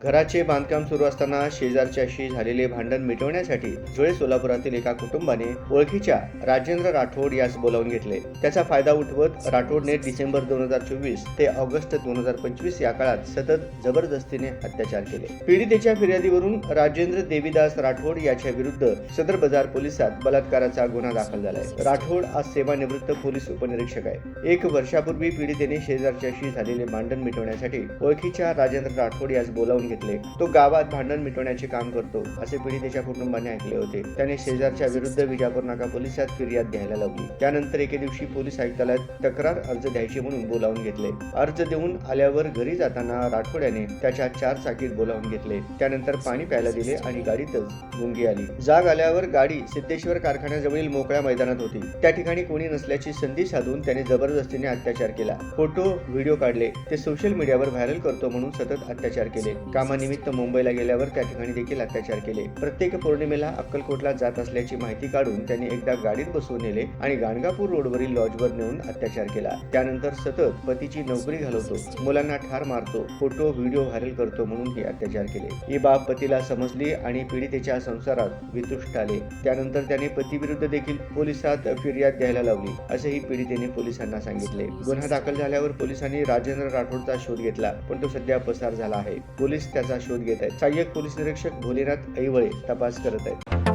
घराचे बांधकाम सुरू असताना शेजारच्याशी झालेले भांडण मिटवण्यासाठी जुळे सोलापुरातील एका कुटुंबाने ओळखीच्या राजेंद्र राठोड यास बोलावून घेतले. त्याचा फायदा उठवत राठोडने डिसेंबर दोन हजार चोवीस ते ऑगस्ट दोन हजार पंचवीस या काळात सतत जबरदस्तीने अत्याचार केले. पीडितेच्या फिर्यादीवरून राजेंद्र देवीदास राठोड याच्या विरुद्ध सदर बाजार पोलिसात बलात्काराचा गुन्हा दाखल झालाय. राठोड आज सेवानिवृत्त पोलीस उपनिरीक्षक आहे. एक वर्षापूर्वी पीडितेने शेजारच्याशी झालेले भांडण मिटवण्यासाठी ओळखीच्या राजेंद्र राठोड यास बोलावून घेतले. तो गावात भांडण मिटवण्याचे काम करतो असे पीडितेच्या कुटुंबाने ऐकले होते. त्याने शेजारच्या विरुद्ध विजापूर नाका पोलिसात फिर्याद द्यायला लावली. त्यानंतर एके दिवशी पोलीस आयुक्तालयात तक्रार अर्ज द्यायचे म्हणून बोलावून घेतले. अर्ज देऊन आल्यावर घरी जाताना राठोड्याने त्याच्या चार चाकीत बोलावून घेतले. त्यानंतर पाणी प्यायला दिले आणि गाडीतच गुंगी आली. जाग आल्यावर गाडी सिद्धेश्वर कारखान्याजवळील मोकळ्या मैदानात होती. त्या ठिकाणी कोणी नसल्याची संधी साधून त्याने जबरदस्तीने अत्याचार केला. फोटो व्हिडिओ काढले. ते सोशल मीडियावर व्हायरल करतो म्हणून सतत अत्याचार केले. कामानिमित्त मुंबईला गेल्यावर त्या ठिकाणी देखील अत्याचार केले. प्रत्येक पौर्णिमेला अक्कलकोटला जात असल्याची माहिती काढून त्यांनी एकदा गाडीत बसवून नेले आणि गाणगापूर रोडवरील लॉजवर नेऊन अत्याचार केला. त्यानंतर सतत पतीची नोकरी घालवतो मुलांना ठार मारतो फोटो व्हिडिओ व्हायरल करतो म्हणून ही अत्याचार केले. ही बाब पतीला समजली आणि पीडितेच्या संसारात वितुष्ट आले. त्यानंतर त्याने पतीविरुद्ध देखील पोलिसात फिर्याद द्यायला लावली असेही पीडितेने पोलिसांना सांगितले. गुन्हा दाखल झाल्यावर पोलिसांनी राजेंद्र राठोडचा शोध घेतला पण तो सध्या पसार झाला आहे. पोलीस त्याचा शोध घेत आहेत. सहाय्यक पोलीस निरीक्षक भोलेनाथ ऐवळे तपास करत आहेत.